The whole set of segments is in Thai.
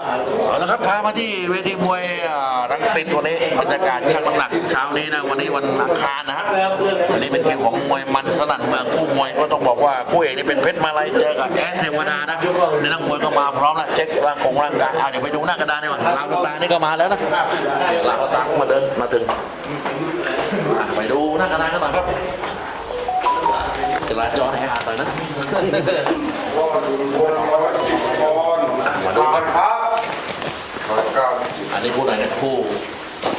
เอาละครับพามาที่เวทีมวยรังสิตวันนี้บรรยากาศช่างน้ำหนักเช้านี้นะวันนี้วันอังคารนะฮะวันนี้เป็นคิวของมวยมันสนั่นเมืองคู่มวยก็ต้องบอกว่าคู่เอกนี่เป็นเพชรมาลัยเจอกับแอดเทวดานะในนักมวยก็มาพร้อมแล้วเช็คร่างของร่างกายเดี๋ยวไปดูหน้ากระดานดีกว่าลาวกระตานี่ก็มาแล้วนะเดี๋ยวลาวกระตาก็มาเดินมาถึงไปดูหน้ากระดานกันหน่อยครับจราจรให้อาหน่อยนะมาดูครับ รับร้อยเก้าสิบอันนี้คู่ไหนนะคู่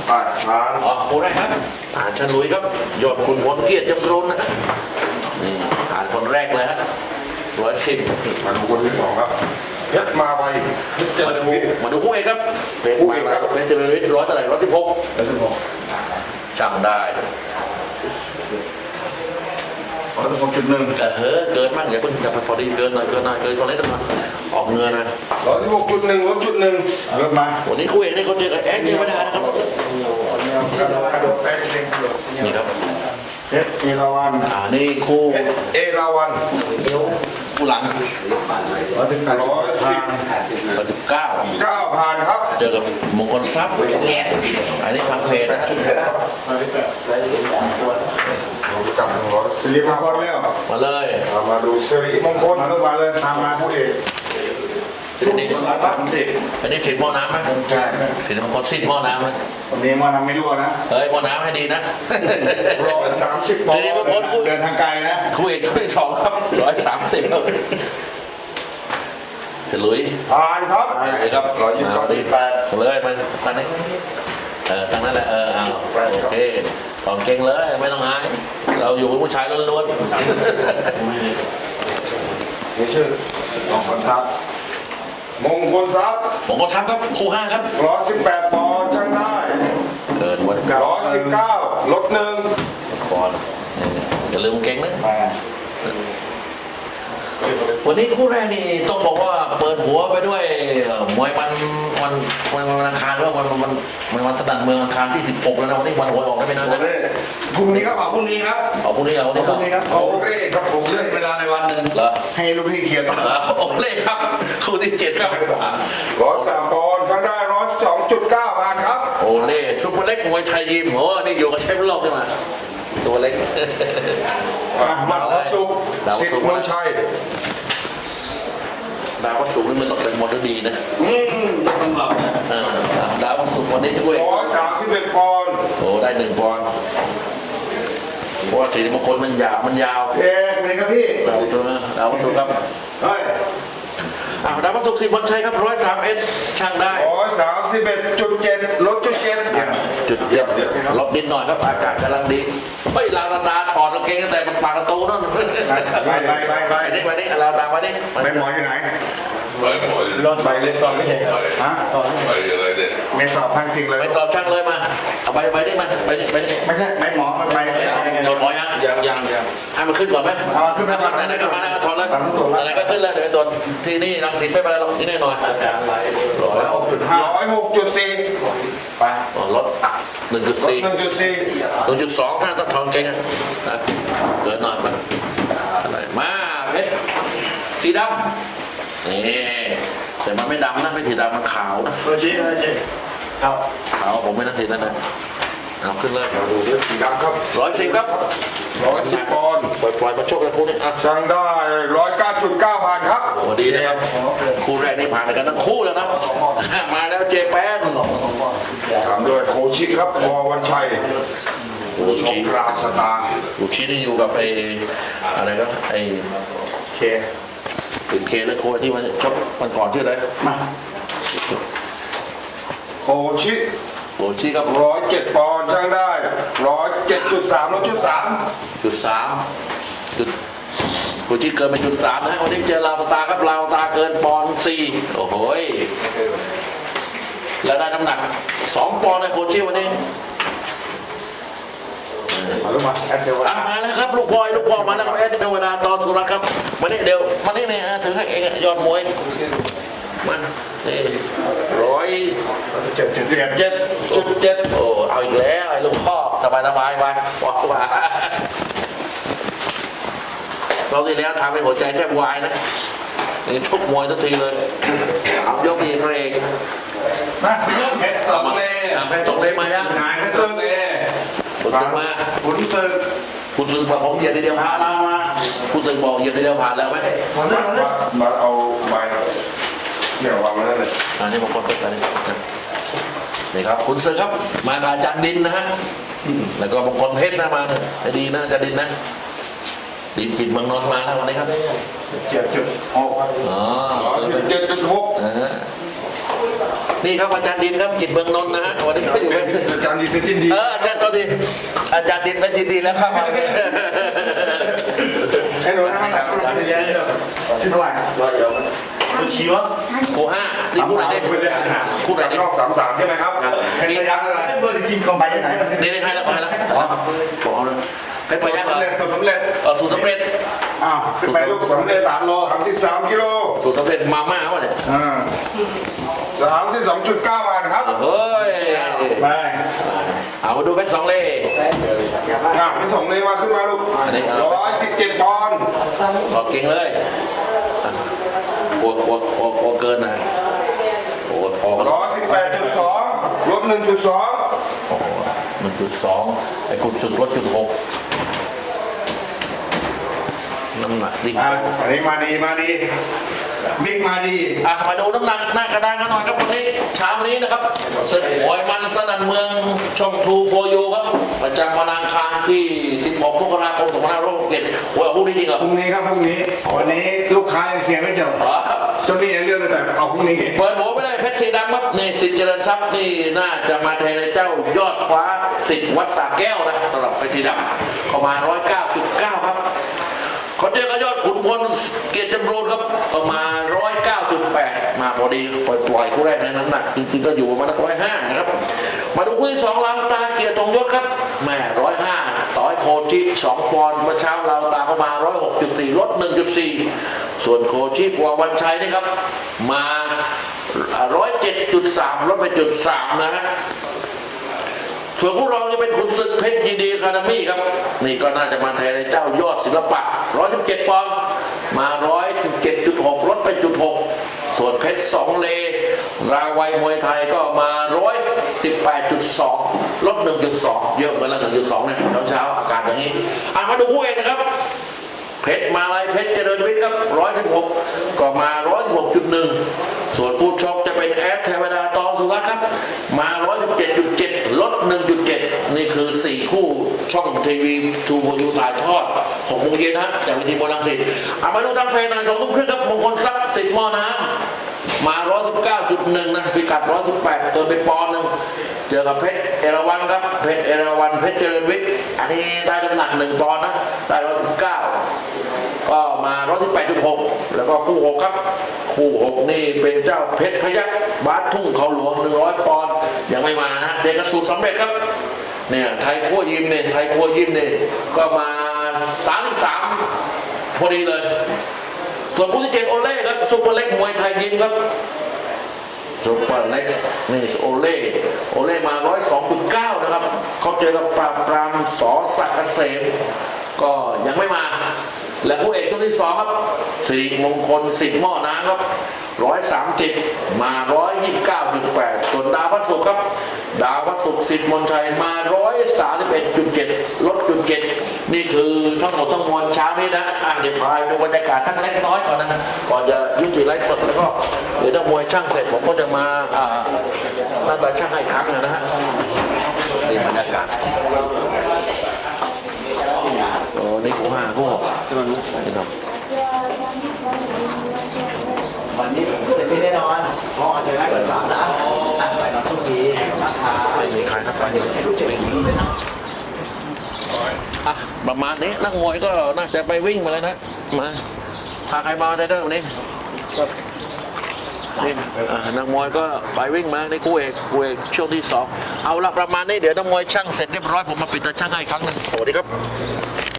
แปดล้านอ๋อคู่แรกครับผ่านชันลุยครับยอดคุณพลเกียรติจำรุนนะฮะนี่ผ่านคนแรกเลยฮะร้อยสิบมาดูคนที่สองครับเพชรมาไวเพชรเจมาริญดูวิทย์มาดูคู่เอกครับเป็นมาแล้วเป็นเจริญวิทย์ร้อยเท่าไหร่ร้อยสิบหกช่างได้ร้อยสิบหกจุดหนึ่งแต่เฮ้อเกินมากอย่าเพิ่งจะพอดีเกินหน่อยเกินหน่อยเกินตอนนี้ต้องมาออก เงินนะร้อยสิบหกจุดหนึ่งลดจุดหนึ่งลดมาวันนี้คู่เอกนี่เขาเจอกับแอดเทวดานะครับกระโดดกระโดดแป้งเล็งกระโดดนี่ครับเพชรเอราวันอ่านี่คู่เพชรเอราวันคู่หลังร้อยสิบร้อยสิบร้อยสิบเก้าเก้าผ่านครับ เจอกับมงคลทรัพย์อันนี้ทางเพจนะฮะจับหนึ่งร้อยสิริมงคลแล้วมาเลย มาดูสิริมงคลมาดูมาเลยตามมาผู้เอก อันนี้ร้อยสามสิบอันนี้ฉีดหม้อน้ำไหมใช่ฉีดมงคลซีดหม้อน้ำไหมวันนี้มาทำไม่รู้นะเฮ้ยหม้อน้ำให้ดีนะ ร้อยสามสิบปอทีนี้มงคลคู่เดินทางไกลนะคู่เอกคู่ที่สองครับร้อยสามสิบครับเฉลุยผ่านครับเลยครับร้อยยี่สิบมาแปดีดแปด เลยมันตั้งนี้เออตั้งนั้นแหละเออเอาโอเคถอนเก่งเลยไม่ต้องอายเราอยู่เป็นผู้ชายล้วนนี่ชื่อมงคลทรัพย์ มงคลทรัพย์ๆมงคลทรัพย์ครับคู่ห้าครับร้อยสิบแปดปอนด์ช่างได้เกินวันร้อยสิบเก้าลดหนึ่งก่อนอย่าลืมเก่งนะวันนี้คู่แรกนี่ต้องบอกว่าเปิดหัวไปด้วยเอ่อมวยมันวันวันวันอังคารว่าวันวันวันวันสนั่นเมืองอังคารที่ 16 แล้วนะวันนี้วันหวยออกได้ไม่นานนะพรุ่งนี้ครับเอาพรุ่งนี้ครับเอาพรุ่งนี้เอาพรุ่งนี้ครับโอเล่ครับผมเลื่อนเวลาในวันหนึ่งเหรอให้ลูกพี่เคลียร์ต่อเออโอ้เล่ครับคู่ที่เจ็ดครับร้อยสามปอนด์ช่างได้ร้อยสองจุดเก้าผ่านครับ โอ้เล่ซุปเปอร์เล็กมวยไทยยิมโอ้นี่อยู่กับแชมป์โลกใช่ไหมตัวเล็กมามาดาวสุขสิทธิ์มนชัยดาววัดสุกนี่มันต้องเป็นมอเตอร์ดีนะอืมต้องหลับนะเออดาววัดสุกวันนี้ด้วยร้อยสามสิบเอ็ดปอนด์โอ้ได้หนึ่งปอนด์ เพราะว่าสีมงคลมันยาวมันยาวเอกเป็นไงครับพี่ดาวตัวดาววัสุกครับเฮ้ยอ่าดาววัสุกสิบวันชัยครับร้อยสามเอ็ดช่างได้ร้อยสามสิบเอ็ดจุดเจ็ดลดจุดเจ็ดจุดเจ็ดลดนิดหน่อยครับอากาศกำลังดีเฮ้ยลาวตาถอดกางเกงตั้งแต่ปากประตูนั่นไปไปไปไปไปนี่ไปนี่ลาวตาไปนี่ไปหมออยู่ไหนไปหมดรถไปเรียนสอนไม่ใช่ฮะสอนไปอะไรเนี่ยไม่สอบทางจริงเลยไปสอบช่างเลยมาเอาไปไปนี่มาไปนี่ไปนี่ไม่ใช่ไม่หมอไม่ไปโดนหมอยัง ยังยังยังให้มันขึ้นก่อนไหมเอามาขึ้นไปก่อนไหนๆก็มาแล้วก็ถอนแล้วตามทั้งตัวแล้ว ไหนๆก็ขึ้นแล้วเดี๋ยวไปตรวจที่นี่รังสิตไม่เป็นไรหรอกนี่แน่นอนอาจารย์ไรร้อยหกจุดห้าร้อยหกจุดสี่ไปลดหนึ่งจุดลดสี่หนึ่งจุดสี่หนึ่งจุดสองถ้าต้องถอนเกงอะนะเกินหน่อยมาอะไรมาเพชรสีดำนี่แต่มันไม่ดำนะไม่สีดำมันขาวนะตัวชี้อะไรเจ๊ครับขาวผมไม่นักสีนั่นนะ เอาขึ้นเลยดูเรื่องสีดำครับร้อยสิบครับร้อยสิบปอนด์ปล่อยปล่อยมาโชคเลยคู่นี้อะช่างได้ร้อยเก้าจุดเก้าผ่านครับสวัสดีนะครับคู่แรกนี่ผ่านกันทั้งคู่แล้วนะมาแล้วเจแปนถามด้วยโคชิครับมอวันชัยโอ้ชชีกราสตาร์ลูกชีนี่อยู่กับไอ้อะไรก็ไอ้เคเป็นเคและโคที่มันชกมันก่อนชื่ออะไรมาโคชิ โอ้ชีครับร้อยเจ็ดปอนด์ช่างได้ร้อยเจ็ดจุดสามลดจุดสามจุดสามจุดโคชีเกินไปจุดสามนะวันนี้เจอลาวตาครับลาวตาเกินปอนด์สี่โอ้โหยแล้วได้น้ำหนักสองปอนด์ในโคชีวันนี้มาลูกมาแอดเทวอะดามาแล้วครับลูกพลอยลูกพ่อมาแล้วครับแอดเทวดาตอนสุรครับมานี่เดี๋ยวมานี่เนี่ยถือให้เองยอดมวย มานี่ร้อยเจ็ดจุดเจ็ดเจ็ดจุดเจ็ดโอ้เอาอีกแล้วไอ้ลูกพ่อสบายสบายไปว้าวมาเราที่แล้วทำให้หัวใจแทบวายนะนี่ชกมวยทันทีเลยสามยกเองพระเอกนะเพชรสองเล่อะเพชรสองเล่มายังนายเพชรสองเล่คุณศึกมาขุนศึกคุณศึกบอกผมเหยียดทีเดียวพาผ่านเรามาคุณศึกบอกเหยียดทีเดียวผ่านแล้วไหมมามาเอาใบ เดี๋ยววางไว้นั่นเลยอันนี้ผมกดไปเลยนี่ครับ คุณศึกครับมากับอาจารย์ดินนะฮะแล้วก็บางคนเพชรนะมาเนี่ยดีนะอาจารย์ดินนะดินจิตเมืองนนท์มาแล้ววันนี้ครับเจ็ดจุดหกอ๋อร้อยสิบเจ็ดจุดหกอ่านี่ครับอาจารย์ดินครับจิตเมืองนนท์นะฮะวันนี้ก็อยู่เป็นอาจารย์ดีเป็นจินดีเอออาจารย์ตัวดีอาจารย์ดินเป็นจิตดีแล้วครับให้ดูนะครับชื่อเท่าไหร่ค รูห้านี่ครูไหนเนี่ยครูไหนเนี่ยรอบสามสามใช่ไหมครับเพชรยักษ์อะไรเบอร์สกินคอมไปยังไงนี่นี่ให้แล้วให้แล้วอ๋อบอกเอาเลยเพชรพยัคฆ์เหรอสำเร็จสำเร็จเออสูตรสำเร็จอ้าวขึ้นไปลูกสำเร็จสามโลสามสิบสามกิโลสูตรสำเร็จมาม่าวะเนี่ยอ่าสามสิบสองจุดเก้าบาทครับเฮ้ยไปเอามาดูเพชรสองเล่อะไปส่งเลยมาขึ้นมาลูกอันนี้ครับร้อยสิบเจ็ดปอนด์ขอเก่งเลย กลัวกลัวกลัวกลัวเกินนะโอ้โหพอกันร้อยสิบแปดจุดสองลดหนึ่งจุดสองโอ้โหหนึ่งจุดสองไอ้คุณสุดลดจุดหกน้ำหนักดิ่งอะอันนี้มาดีมาดี บิ๊กมาดีอะมาดูน้ำหนักหน้ากระดานกันหน่อยครับวันนี้เช้านี้นะครับศึกมวยมันสนั่นเมืองช่องทูโฟยูครับประจำวันอังคารที่ 16มกราคม2567โอ้ยพูดได้จริงเหรอพรุ่งนี้ครับพรุ่งนี้วันนี้ลูกค้ายังเคลียร์ไม่จบอ๋อเจ้าหนี้ยังเรื่องเลยแต่เอาพรุ่งนี้เปิดหัวไม่ได้เพชรสีดำครับนี่สิทธิ์เจริญทรัพย์นี่น่าจะมาแทนในเจ้ายอดฟ้าสิทธิ์วัดสาแก้วนะสำหรับเพชรสีดำเข้ามา109.9ครับ เขาเจอกับยอดขุนพลเกียรติจำรูนครับประมาณ109.8มาพอดีปล่อยปล่อยคู่แรกในน้ำหนักจริงๆก็อยู่ประมาณร้อยห้านะครับ มาดูคู่ที่สองลาวตาเกียรติทองยศครับแม่ร้อยห้าต่อยโคชิสองปอนด์เมื่อเช้าลาวตาเข้ามาร้อยหกจุดสี่ลดหนึ่งจุดสี่ส่วนโคชิวาวันชัยนะครับมาร้อยเจ็ดจุดสามลดไปจุดสามนะฮะ ส่วนพวกเราจะเป็นขุนศึกเพชรยินดีคารามี่ครับ นี่ก็น่าจะมาแทนในเจ้ายอดศิลปะ 117ปอนด์มา 117.6ลดไปจุดหกส่วนเพชรสองเล ราวัยมวยไทยก็มา 118.2 ลด 1.2 เยอะเหมือนละ1.2เนี่ยเช้าๆอากาศอย่างนี้อะมาดูคู่เอกนะครับ เพชรมาลายเพชรเจริญวิทย์ครับ116ก็มา116.1ส่วนผู้ชกจะเป็นแอดเทวดาตองสุรักครับ มา117.7ลด1.7นี่คือ4คู่ช่องทีวีทูโบยูถ่ายทอด6โมงเย็นนะจากวิธีโบรังสิตเอามาดูทางเพลงน่อยสองทุ่มครึ่งครับมงคลทรัพย์สิทธิ์หม้อน้ำมา119.1นะพิกัด118ตัวไปปอนหนึ่งเจอกับเพชรเอราวันครับเพชรเอราวันเพชรเจริญวิทย์อันนี้ได้น้ำหนักหนึ่งปอนด์นะได้119ก็ มา118.6แปดจุดหแล้วก็คู่6ครับ คู่6นี่เป็นเจ้าเพชรพยัคฆ์บาสทุ่งเขาหลวง100ปอนด์ยังไม่มานะเด็กกระสุนสำเร็จครับเนี่ยไทยขั้วยิมเนี่ยไทยขั้วยิมเนี่ยก็มา33พอดีเลย ส่วนคู่ที่เจ็ดโอเล่ครับซุปเปอร์เล็กมวยไทยยิมครับซุปเปอร์เล็กนี่โอเล่โอเล่มา102.9นะครับเขาเจอกับปราบปรามสอศักเกษมก็ยังไม่มา และผู้เอกตัวที่สองครับสิริมงคลสิทธิ์หม้อน้ำครับร้อยสามจิตมาร้อยยี่สิบเก้าจุดแปดส่วนดาวพัสุครับ ดาวพัสุสิทธิ์มนชัยมาร้อยสามสิบเอ็ดจุดเจ็ดลดจุดเจ็ดนี่คือทั้งหมดทั้งมวลเช้านี้นะอะเดี๋ยวพายดูบรรยากาศสักเล็กน้อยก่อนนะก่อนจะยุติไลฟ์สดแล้วก็เดี๋ยวถ้ามวยช่างเสร็จผมก็จะมาอ่าหน้าตาช่างให้ครั้งหนึงนะฮะนี่บรรยากาศ โอ้นี่คู่ห้าคู่หกนี่ครับวันนี้เสร็จแน่นอนเพราะอาจจะได้เปิดสามนะไปนอนทุกทีราคาไม่มีใครครับไปอะประมาณนี้นักมวยก็น่าจะไปวิ่งมาแล้วนะ มาพาใครมาได้เรื่องวันนี้นี่นักมวยก็ไปวิ่งมาในคู่เอกคู่เอกช่วงที่สองเอาละประมาณนี้เดี๋ยวนักมวยช่างเสร็จเรียบร้อยผมมาปิดตาช่างให้ครั้งหนึงสวัสดีครับ